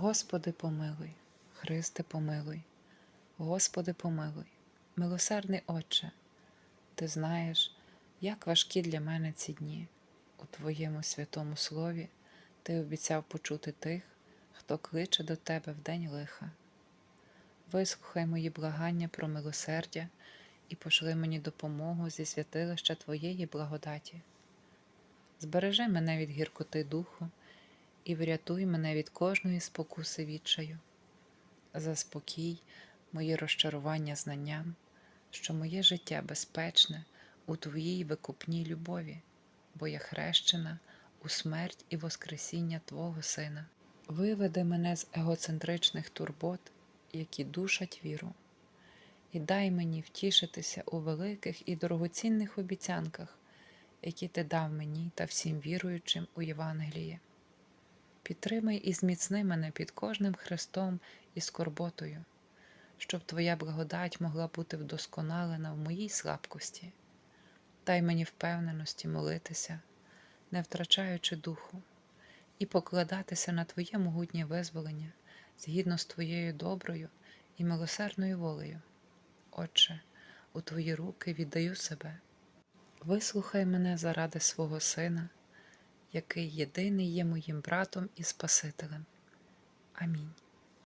Господи, помилуй, Христе, помилуй, Господи, помилуй, милосердний Отче, Ти знаєш, як важкі для мене ці дні. У Твоєму святому слові Ти обіцяв почути тих, хто кличе до Тебе в день лиха. Вислухай мої благання про милосердя і пошли мені допомогу зі святилища Твоєї благодаті. Збережи мене від гіркоти духу і врятуй мене від кожної спокуси відчаю. Заспокій мої розчарування знанням, що моє життя безпечне у Твоїй викупній любові, бо я хрещена у смерть і воскресіння Твого Сина. Виведи мене з егоцентричних турбот, які душать віру, і дай мені втішитися у великих і дорогоцінних обіцянках, які ти дав мені та всім віруючим у Євангеліє. Підтримай і зміцни мене під кожним хрестом і скорботою, щоб Твоя благодать могла бути вдосконалена в моїй слабкості. Дай мені впевненості молитися, не втрачаючи духу, і покладатися на Твоє могутнє визволення згідно з Твоєю доброю і милосердною волею. Отче, у Твої руки віддаю себе. Вислухай мене заради свого Сина, який єдиний є моїм братом і Спасителем. Амінь.